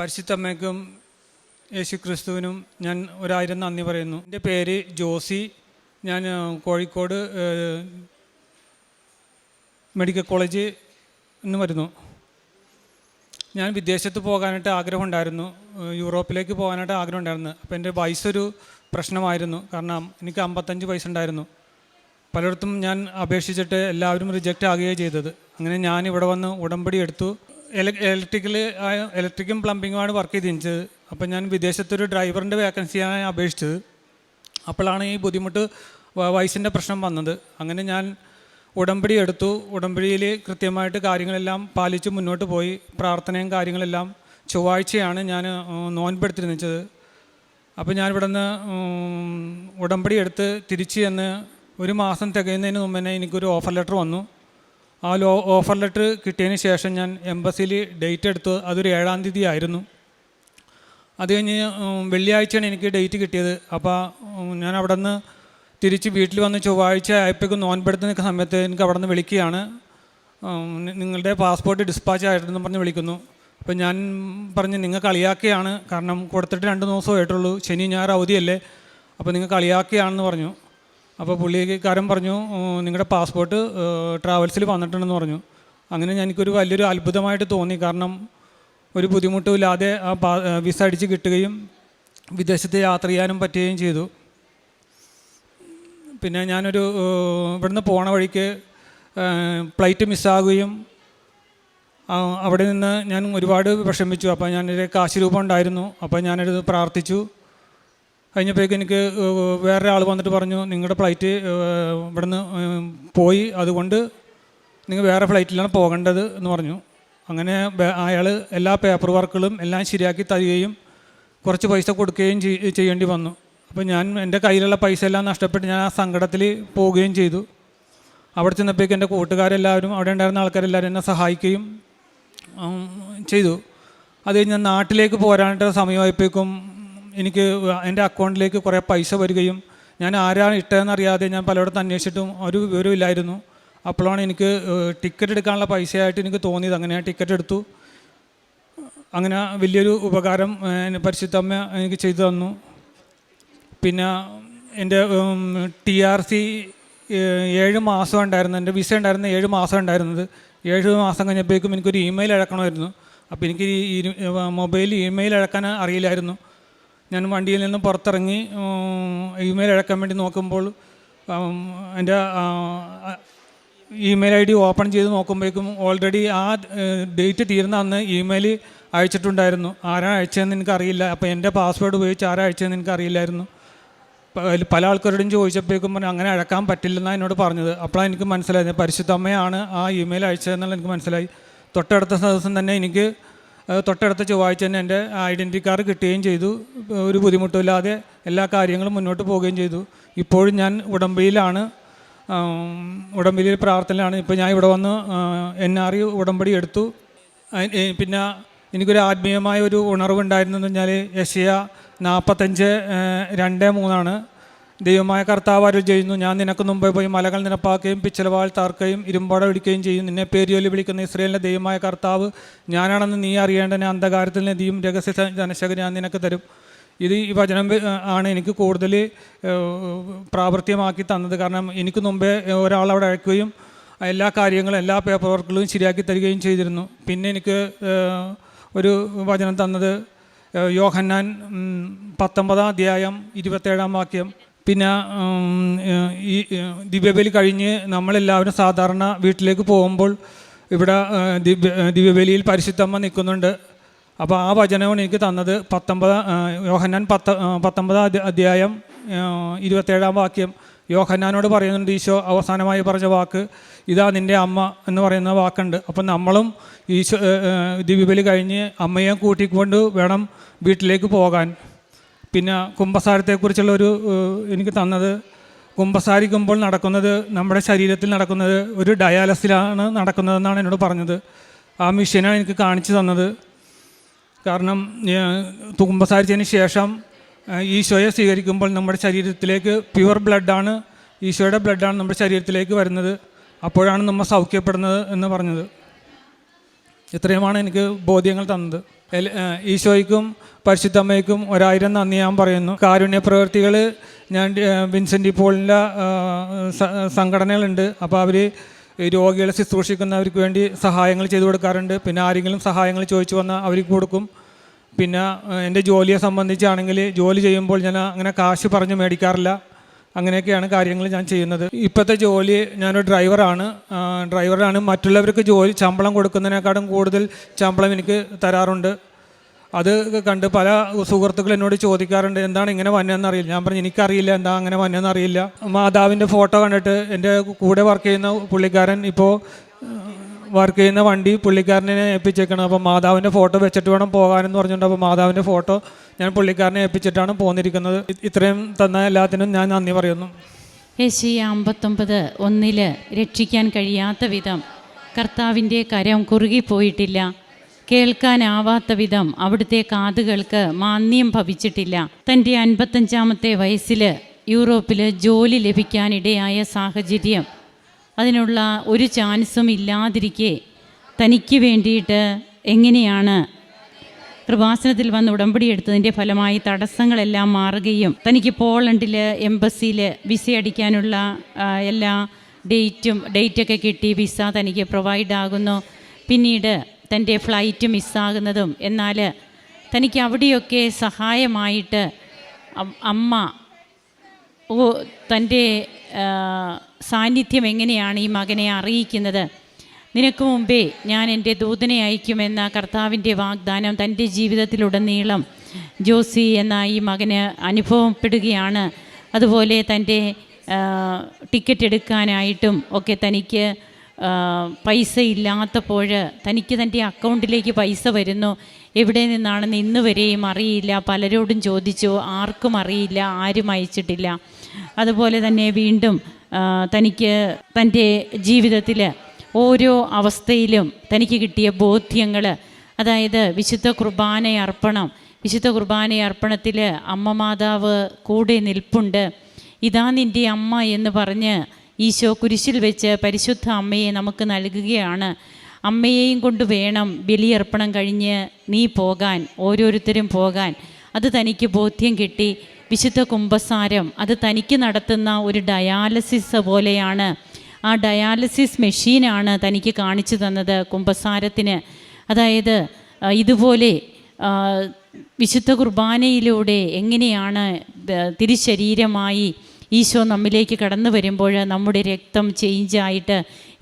പരിശുദ്ധമ്മയ്ക്കും യേശു ക്രിസ്തുവിനും ഞാൻ ഒരായിരം നന്ദി പറയുന്നു. എന്റെ പേര് ജോസി. ഞാൻ കോഴിക്കോട് മെഡിക്കൽ കോളേജ് നിന്ന് വരുന്നു. ഞാൻ വിദേശത്ത് പോകാനായിട്ട് ആഗ്രഹമുണ്ടായിരുന്നു. യൂറോപ്പിലേക്ക് പോകാനായിട്ട് ആഗ്രഹമുണ്ടായിരുന്നു. അപ്പോൾ എന്റെ വയസ്സൊരു പ്രശ്നമായിരുന്നു. കാരണം എനിക്ക് അമ്പത്തഞ്ച് വയസ്സുണ്ടായിരുന്നു. പലയിടത്തും ഞാൻ അപേക്ഷിച്ചിട്ട് എല്ലാവരും റിജക്റ്റ് ആകുകയാണ് ചെയ്തത്. അങ്ങനെ ഞാൻ ഇവിടെ വന്ന് ഉടമ്പടി എടുത്തു. ഇലക്ട്രിക്കൽ ഇലക്ട്രിക്കും പ്ലംബിങ്ങുമാണ് വർക്ക് ചെയ്തിരുന്നത്. അപ്പോൾ ഞാൻ വിദേശത്തൊരു ഡ്രൈവറിന്റെ വേക്കൻസിയാണ് അപേക്ഷിച്ചത്. അപ്പോഴാണ് ഈ ബുദ്ധിമുട്ട് വയസ്സിന്റെ പ്രശ്നം വന്നത്. അങ്ങനെ ഞാൻ ഉടമ്പടി എടുത്തു. ഉടമ്പടിയിൽ കൃത്യമായിട്ട് കാര്യങ്ങളെല്ലാം പാലിച്ച് മുന്നോട്ട് പോയി. പ്രാർത്ഥനയും കാര്യങ്ങളെല്ലാം ചൊവ്വാഴ്ചയാണ് ഞാൻ നോൻപെടുത്തിരുന്നത്. അപ്പോൾ ഞാൻ ഇവിടുന്ന് ഉടമ്പടി എടുത്ത് തിരിച്ച് ചെന്ന് ഒരു മാസം തികയുന്നതിന് മുമ്പ് തന്നെ എനിക്കൊരു ഓഫർ ലെറ്റർ വന്നു. ആ ലോ ഓഫർ ലെറ്റർ കിട്ടിയതിന് ശേഷം ഞാൻ എംബസിയിൽ ഡേറ്റ് എടുത്തു അതൊരു ഏഴാം തീയതി ആയിരുന്നു അത് കഴിഞ്ഞ് വെള്ളിയാഴ്ചയാണ് എനിക്ക് ഡേറ്റ് കിട്ടിയത്. അപ്പോൾ ഞാൻ അവിടെ നിന്ന് തിരിച്ച് വീട്ടിൽ വന്ന് ചൊവ്വാഴ്ച ആയപ്പോഴേക്കും നോൻപെടുത്ത് നിൽക്കുന്ന സമയത്ത് എനിക്ക് അവിടെ നിന്ന് വിളിക്കുകയാണ് നിങ്ങളുടെ പാസ്പോർട്ട് ഡിസ്പാച്ച് ആയിട്ടെന്ന് പറഞ്ഞ് വിളിക്കുന്നു. അപ്പോൾ ഞാൻ പറഞ്ഞ് നിങ്ങൾ കളിയാക്കുകയാണ്. കാരണം കൊടുത്തിട്ട് രണ്ട് ദിവസമായിട്ടുള്ളൂ ശനി ഞായർ അവധിയല്ലേ. അപ്പോൾ നിങ്ങൾ കളിയാക്കിയാണെന്ന് പറഞ്ഞു. അപ്പോൾ പുള്ളിക്കാരൻ പറഞ്ഞു നിങ്ങളുടെ പാസ്പോർട്ട് ട്രാവൽസിൽ വന്നിട്ടുണ്ടെന്ന് പറഞ്ഞു. അങ്ങനെ എനിക്കൊരു വലിയൊരു അത്ഭുതമായിട്ട് തോന്നി. കാരണം ഒരു ബുദ്ധിമുട്ടും ഇല്ലാതെ ആ വിസ അടിച്ച് കിട്ടുകയും വിദേശത്ത് യാത്ര ചെയ്യാനും പറ്റുകയും ചെയ്തു. പിന്നെ ഞാനൊരു ഇവിടുന്ന് പോണ വഴിക്ക് ഫ്ലൈറ്റ് മിസ്സാകുകയും അവിടെ നിന്ന് ഞാൻ ഒരുപാട് വിഷമിച്ചു. അപ്പോൾ ഞാനൊരു കാശ് രൂപം ഉണ്ടായിരുന്നു. അപ്പോൾ ഞാനൊരു പ്രാർത്ഥിച്ചു. കഴിഞ്ഞപ്പോഴേക്കും എനിക്ക് വേറെ വന്നിട്ട് പറഞ്ഞു നിങ്ങളുടെ ഫ്ലൈറ്റ് ഇവിടുന്ന് പോയി. അതുകൊണ്ട് നിങ്ങൾ വേറെ ഫ്ലൈറ്റിലാണ് പോകേണ്ടത് എന്ന് പറഞ്ഞു. അങ്ങനെ അയാൾ എല്ലാ പേപ്പർ വർക്കുകളും എല്ലാം ശരിയാക്കി തരികയും കുറച്ച് പൈസ കൊടുക്കുകയും ചെയ്യേണ്ടി വന്നു. അപ്പോൾ ഞാൻ എന്റെ കയ്യിലുള്ള പൈസ എല്ലാം നഷ്ടപ്പെട്ട് ഞാൻ ആ സങ്കടത്തിൽ പോവുകയും ചെയ്തു. അവിടെ ചെന്നപ്പോഴേക്കും എന്റെ കൂട്ടുകാരെല്ലാവരും അവിടെ ഉണ്ടായിരുന്ന ആൾക്കാരെല്ലാവരും എന്നെ സഹായിക്കുകയും ചെയ്തു. അത് കഴിഞ്ഞ് നാട്ടിലേക്ക് പോരാനായിട്ട് സമയമായപ്പോഴേക്കും എനിക്ക് എന്റെ അക്കൗണ്ടിലേക്ക് കുറേ പൈസ വരികയും ഞാൻ ആരാണ് ഇട്ടതെന്ന് അറിയാതെ ഞാൻ പലയിടത്തും അന്വേഷിച്ചിട്ടും ഒരു വിവരമില്ലായിരുന്നു അപ്പോഴാണ് എനിക്ക് ടിക്കറ്റ് എടുക്കാനുള്ള പൈസയായിട്ട് എനിക്ക് തോന്നിയത്. അങ്ങനെ ടിക്കറ്റ് എടുത്തു. അങ്ങനെ വലിയൊരു ഉപകാരം പരിശുദ്ധമ്മ എനിക്ക് ചെയ്തു തന്നു. പിന്നെ എന്റെ ടി ആർ സി ഏഴ് മാസം ഉണ്ടായിരുന്നു. എന്റെ വിസ ഉണ്ടായിരുന്ന ഏഴ് മാസം ഉണ്ടായിരുന്നത്. ഏഴ് മാസം കഴിഞ്ഞപ്പോഴേക്കും എനിക്കൊരു ഇമെയിൽ അഴക്കണമായിരുന്നു അപ്പോൾ എനിക്ക് ഈ മൊബൈലിൽ ഇമെയിൽ അഴക്കാൻ അറിയില്ലായിരുന്നു. ഞാൻ വണ്ടിയിൽ നിന്ന് പുറത്തിറങ്ങി ഇമെയിൽ അഴക്കാൻ വേണ്ടി നോക്കുമ്പോൾ എന്റെ ഇമെയിൽ ഐ ഡി ഓപ്പൺ ചെയ്ത് നോക്കുമ്പോഴേക്കും ഓൾറെഡി ആ ഡേറ്റ് തീർന്ന അന്ന് ഇമെയിൽ അയച്ചിട്ടുണ്ടായിരുന്നു. ആരാണ് അയച്ചതെന്ന് എനിക്കറിയില്ല. അപ്പോൾ എന്റെ പാസ്വേഡ് ഉപയോഗിച്ച് ആരാ അയച്ചതെന്ന് എനിക്കറിയില്ലായിരുന്നു. പല ആൾക്കാരോടും ചോദിച്ചപ്പോഴേക്കും പറഞ്ഞു അങ്ങനെ അഴക്കാൻ പറ്റില്ലെന്നാണ് എന്നോട് പറഞ്ഞത്. അപ്പോഴാണ് എനിക്ക് മനസ്സിലായത്. പരിശുദ്ധമ്മയാണ് ആ ഇമെയിൽ അയച്ചതെന്നുള്ള എനിക്ക് മനസ്സിലായി. തൊട്ടടുത്ത ദിവസം തന്നെ എനിക്ക് തൊട്ടടുത്ത ചൊവ്വാഴ്ച തന്നെ എന്റെ ഐഡന്റി കാർഡ് കിട്ടുകയും ചെയ്തു. ഒരു ബുദ്ധിമുട്ടില്ലാതെ എല്ലാ കാര്യങ്ങളും മുന്നോട്ട് പോവുകയും ചെയ്തു. ഇപ്പോഴും ഞാൻ ഉടമ്പയിലാണ് ഉടമ്പടിയിൽ പ്രാർത്ഥനയിലാണ്. ഇപ്പോൾ ഞാൻ ഇവിടെ വന്ന് എൻ ആർ ഇ ഉടമ്പടി എടുത്തു. പിന്നെ എനിക്കൊരു ആത്മീയമായ ഒരു ഉണർവ് ഉണ്ടായിരുന്നെന്ന് പറഞ്ഞാൽ യശയ നാൽപ്പത്തഞ്ച് രണ്ട് മൂന്നാണ്. ദൈവമായ കർത്താവ് അരുൾ ചെയ്യുന്നു. ഞാൻ നിനക്ക് മുമ്പേ പോയി മലകൾ നിരപ്പാക്കുകയും പിച്ചലവാൾ താർക്കുകയും ഇരുമ്പട വിളിക്കുകയും ചെയ്യും. നിന്നെ പേരിയോലി വിളിക്കുന്ന ഇസ്രയേലിന്റെ ദൈവമായ കർത്താവ് ഞാനാണെന്ന് നീ അറിയേണ്ടതിനെ അന്ധകാരത്തിൽ നിധിയും രഹസ്യ ധനശകൻ ഞാൻ നിനക്ക് തരും. ഇത് ഈ വചനം ആണ് എനിക്ക് കൂടുതൽ പ്രാവർത്തികമാക്കി തന്നത്. കാരണം എനിക്ക് മുമ്പേ ഒരാൾ അവിടെ അയക്കുകയും എല്ലാ കാര്യങ്ങളും എല്ലാ പേപ്പർ വർക്കുകളും ശരിയാക്കി തരികയും ചെയ്തിരുന്നു. പിന്നെ എനിക്ക് ഒരു വചനം തന്നത് യോഹന്നാൻ പത്തൊമ്പതാം അധ്യായം ഇരുപത്തേഴാം വാക്യം. പിന്നെ ഈ ദിവ്യബലി കഴിഞ്ഞ് നമ്മളെല്ലാവരും സാധാരണ വീട്ടിലേക്ക് പോകുമ്പോൾ ഇവിടെ ദിവ്യബലിയിൽ പരിശുദ്ധമ്മ നിൽക്കുന്നുണ്ട്. അപ്പോൾ ആ വചനമാണ് എനിക്ക് തന്നത്. പത്തൊമ്പത് യോഹന്നാൻ പത്ത് പത്തൊമ്പതാം അധ്യ- അധ്യായം ഇരുപത്തേഴാം വാക്യം. യോഹന്നാനോട് പറയുന്നുണ്ട് ഈശോ അവസാനമായി പറഞ്ഞ വാക്ക് ഇതാ നിന്റെ അമ്മ എന്ന് പറയുന്ന വാക്കുണ്ട്. അപ്പം നമ്മളും ഈശോ ദിവ്യബലി കഴിഞ്ഞ് അമ്മയെ കൂട്ടിക്കൊണ്ട് വേണം വീട്ടിലേക്ക് പോകാൻ. പിന്നെ കുംഭസാരത്തെക്കുറിച്ചുള്ള ഒരു എനിക്ക് തന്നത് കുംഭസാരിക്കുമ്പോൾ നടക്കുന്നത് നമ്മുടെ ശരീരത്തിൽ നടക്കുന്നത് ഒരു ഡയാലസിലാണ് നടക്കുന്നതെന്നാണ് എന്നോട് പറഞ്ഞത്. ആ മിഷനാണ് എനിക്ക് കാണിച്ചു തന്നത്. കാരണം കുമ്പസാരിച്ചതിന് ശേഷം ഈശോയെ സ്വീകരിക്കുമ്പോൾ നമ്മുടെ ശരീരത്തിലേക്ക് പ്യുവർ ബ്ലഡാണ് ഈശോയുടെ ബ്ലഡാണ് നമ്മുടെ ശരീരത്തിലേക്ക് വരുന്നത്. അപ്പോഴാണ് നമ്മൾ സൗഖ്യപ്പെടുന്നത് എന്ന് പറഞ്ഞത്. ഇത്രയുമാണ് എനിക്ക് ബോധ്യങ്ങൾ തന്നത്. ഈശോയ്ക്കും പരിശുദ്ധമ്മയ്ക്കും ഒരായിരം നന്ദി ഞാൻ പറയുന്നു. കാരുണ്യ പ്രവൃത്തികൾ ഞാൻ വിൻസെന്റ് പോളിന്റെ സംഘടനകളുണ്ട് അപ്പോൾ അവർ രോഗികളെ ശുശ്രൂഷിക്കുന്നവർക്ക് വേണ്ടി സഹായങ്ങൾ ചെയ്തു കൊടുക്കാറുണ്ട്. പിന്നെ ആരെങ്കിലും സഹായങ്ങൾ ചോദിച്ചു വന്നാൽ അവർക്ക് കൊടുക്കും. പിന്നെ എന്റെ ജോലിയെ സംബന്ധിച്ചാണെങ്കിൽ ജോലി ചെയ്യുമ്പോൾ ഞാൻ അങ്ങനെ കാശ് പറഞ്ഞ് മേടിക്കാറില്ല. അങ്ങനെയൊക്കെയാണ് കാര്യങ്ങൾ ഞാൻ ചെയ്യുന്നത്. ഇപ്പോഴത്തെ ജോലി ഞാനൊരു ഡ്രൈവറാണ്. ഡ്രൈവറാണ്. മറ്റുള്ളവർക്ക് ജോലി ശമ്പളം കൊടുക്കുന്നതിനേക്കാളും കൂടുതൽ ശമ്പളം എനിക്ക് തരാറുണ്ട്. അത് കണ്ട് പല സുഹൃത്തുക്കൾ എന്നോട് ചോദിക്കാറുണ്ട് എന്താണ് ഇങ്ങനെ വന്നതെന്ന് അറിയില്ല? ഞാൻ പറഞ്ഞു എനിക്കറിയില്ല എന്താ അങ്ങനെ വന്നതെന്ന് അറിയില്ല. മാതാവിന്റെ ഫോട്ടോ കണ്ടിട്ട് എന്റെ കൂടെ വർക്ക് ചെയ്യുന്ന പുള്ളിക്കാരൻ ഇപ്പോൾ വർക്ക് ചെയ്യുന്ന വണ്ടി പുള്ളിക്കാരനെ ഏൽപ്പിച്ചേക്കണം. അപ്പോൾ മാതാവിന്റെ ഫോട്ടോ വെച്ചിട്ട് വേണം പോകാനെന്ന് പറഞ്ഞുകൊണ്ട് അപ്പോൾ മാതാവിന്റെ ഫോട്ടോ ഞാൻ പുള്ളിക്കാരനെ ഏൽപ്പിച്ചിട്ടാണ് പോന്നിരിക്കുന്നത്. ഇത്രയും തന്ന എല്ലാത്തിനും ഞാൻ നന്ദി പറയുന്നു. യേശയ്യ അമ്പത്തൊമ്പത് ഒന്നിൽ രക്ഷിക്കാൻ കഴിയാത്ത വിധം കർത്താവിന്റെ കരം കുറുകിപ്പോയിട്ടില്ല കേൾക്കാനാവാത്ത വിധം അവിടുത്തെ കാതുകൾക്ക് മാന്യം ഭവിച്ചിട്ടില്ല. തന്റെ അൻപത്തഞ്ചാമത്തെ വയസ്സിൽ യൂറോപ്പിൽ ജോലി ലഭിക്കാനിടയായ സാഹചര്യം അതിനുള്ള ഒരു ചാൻസും ഇല്ലാതിരിക്കെ തനിക്ക് വേണ്ടിയിട്ട് എങ്ങനെയാണ് കൃപാസനത്തിൽ വന്ന് ഉടമ്പടി എടുത്തതിന്റെ ഫലമായി തടസ്സങ്ങളെല്ലാം മാറുകയും തനിക്ക് പോളണ്ടിൽ എംബസിയിൽ വിസ അടിക്കാനുള്ള എല്ലാ ഡേറ്റും ഡേറ്റൊക്കെ കിട്ടി വിസ തനിക്ക് പ്രൊവൈഡ് ആകുന്നു. പിന്നീട് തന്റെ ഫ്ലൈറ്റ് മിസ്സാകുന്നതും എന്നാൽ തനിക്ക് അവിടെയൊക്കെ സഹായമായിട്ട് അമ്മ തന്റെ സാന്നിധ്യം എങ്ങനെയാണ് ഈ മകനെ അറിയിക്കുന്നത്? നിനക്ക് മുമ്പേ ഞാൻ എന്റെ ദൂതനെ അയക്കുമെന്ന കർത്താവിന്റെ വാഗ്ദാനം തന്റെ ജീവിതത്തിലുടനീളം ജോസി എന്ന ഈ മകന് അനുഭവപ്പെടുകയാണ്. അതുപോലെ തന്റെ ടിക്കറ്റ് എടുക്കാനായിട്ടും ഒക്കെ തനിക്ക് പൈസ ഇല്ലാത്തപ്പോൾ തനിക്ക് തന്റെ അക്കൗണ്ടിലേക്ക് പൈസ വരുന്നു. എവിടെ നിന്നാണെന്ന് ഇന്ന് വരെയും അറിയില്ല. പലരോടും ചോദിച്ചു ആർക്കും അറിയില്ല ആരും അയച്ചിട്ടില്ല. അതുപോലെ തന്നെ വീണ്ടും തനിക്ക് തന്റെ ജീവിതത്തിൽ ഓരോ അവസ്ഥയിലും തനിക്ക് കിട്ടിയ ബോധ്യങ്ങൾ അതായത് വിശുദ്ധ കുർബാന അർപ്പണം വിശുദ്ധ കുർബാന അർപ്പണത്തിൽ അമ്മ മാതാവ് കൂടെ നിൽപ്പുണ്ട്. ഇതാ നിന്റെ അമ്മ എന്ന് പറഞ്ഞ് ഈശോ കുരിശിൽ വെച്ച് പരിശുദ്ധ അമ്മയെ നമുക്ക് നൽകുകയാണ്. അമ്മയെയും കൊണ്ട് വേണം ബലിയർപ്പണം കഴിഞ്ഞ് നീ പോകാൻ ഓരോരുത്തരും പോകാൻ. അത് തനിക്ക് ബോധ്യം കിട്ടി. വിശുദ്ധ കുംഭസാരം അത് തനിക്ക് നടത്തുന്ന ഒരു ഡയാലിസിസ് പോലെയാണ്. ആ ഡയാലിസിസ് മെഷീനാണ് തനിക്ക് കാണിച്ചു തന്നത് കുംഭസാരത്തിന്. അതായത് ഇതുപോലെ വിശുദ്ധ കുർബാനയിലൂടെ എങ്ങനെയാണ് തിരിശരീരമായി ഈശോ നമ്മിലേക്ക് കടന്നു വരുമ്പോൾ നമ്മുടെ രക്തം ചേഞ്ചായിട്ട്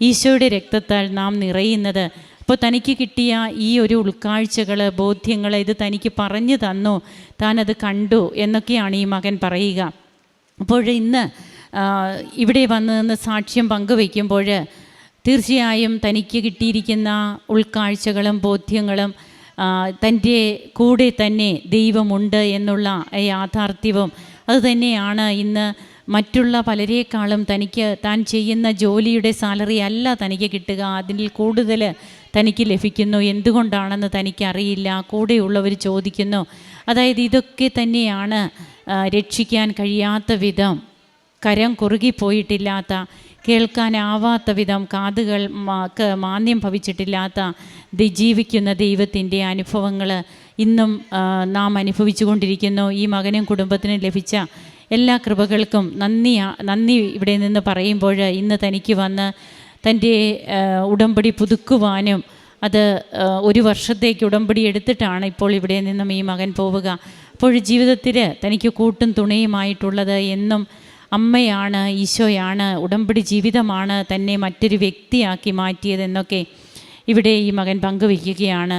ഈശോയുടെ രക്തത്താൽ നാം നിറയുന്നത്. അപ്പോൾ തനിക്ക് കിട്ടിയ ഈ ഒരു ഉൾക്കാഴ്ചകൾ ബോധ്യങ്ങൾ ഇത് തനിക്ക് പറഞ്ഞു തന്നു. താനത് കണ്ടു എന്നൊക്കെയാണ് ഈ മകൻ പറയുക. അപ്പോൾ ഇന്ന് ഇവിടെ വന്ന് നിന്ന് സാക്ഷ്യം പങ്കുവയ്ക്കുമ്പോൾ തീർച്ചയായും തനിക്ക് കിട്ടിയിരിക്കുന്ന ഉൾക്കാഴ്ചകളും ബോധ്യങ്ങളും തന്റെ കൂടെ തന്നെ ദൈവമുണ്ട് എന്നുള്ള യാഥാർത്ഥ്യവും അതുതന്നെയാണ് ഇന്ന് മറ്റുള്ള പലരേക്കാളും തനിക്ക് താൻ ചെയ്യുന്ന ജോലിയുടെ സാലറി അല്ല തനിക്ക് കിട്ടുക. അതിൽ കൂടുതൽ തനിക്ക് ലഭിക്കുന്നു. എന്തുകൊണ്ടാണെന്ന് തനിക്കറിയില്ല. കൂടെയുള്ളവർ ചോദിക്കുന്നു. അതായത് ഇതൊക്കെ തന്നെയാണ് രക്ഷിക്കാൻ കഴിയാത്ത വിധം. കരം കുറുകിപ്പോയിട്ടില്ലാത്ത കേൾക്കാനാവാത്ത വിധം കാതുകൾ മാന്യം ഭവിച്ചിട്ടില്ലാത്ത ജീവിക്കുന്ന ദൈവത്തിന്റെ അനുഭവങ്ങൾ ഇന്നും നാം അനുഭവിച്ചു കൊണ്ടിരിക്കുന്നു ഈ മകനും കുടുംബത്തിനും ലഭിച്ച എല്ലാ കൃപകൾക്കും നന്ദി നന്ദി ഇവിടെ നിന്ന് പറയുമ്പോൾ ഇന്ന് തനിക്ക് വന്ന് തന്റെ ഉടമ്പടി പുതുക്കുവാനും അത് ഒരു വർഷത്തേക്ക് ഉടമ്പടി എടുത്തിട്ടാണ് ഇപ്പോൾ ഇവിടെ നിന്നും ഈ മകൻ പോവുക. അപ്പോൾ ജീവിതത്തിൽ തനിക്ക് കൂട്ടും തുണയുമായിട്ടുള്ളത് എന്നും അമ്മയാണ് ഈശോയാണ് ഉടമ്പടി ജീവിതമാണ് തന്നെ മറ്റൊരു വ്യക്തിയാക്കി മാറ്റിയതെന്നൊക്കെ ഇവിടെ ഈ മകൻ പങ്കുവയ്ക്കുകയാണ്.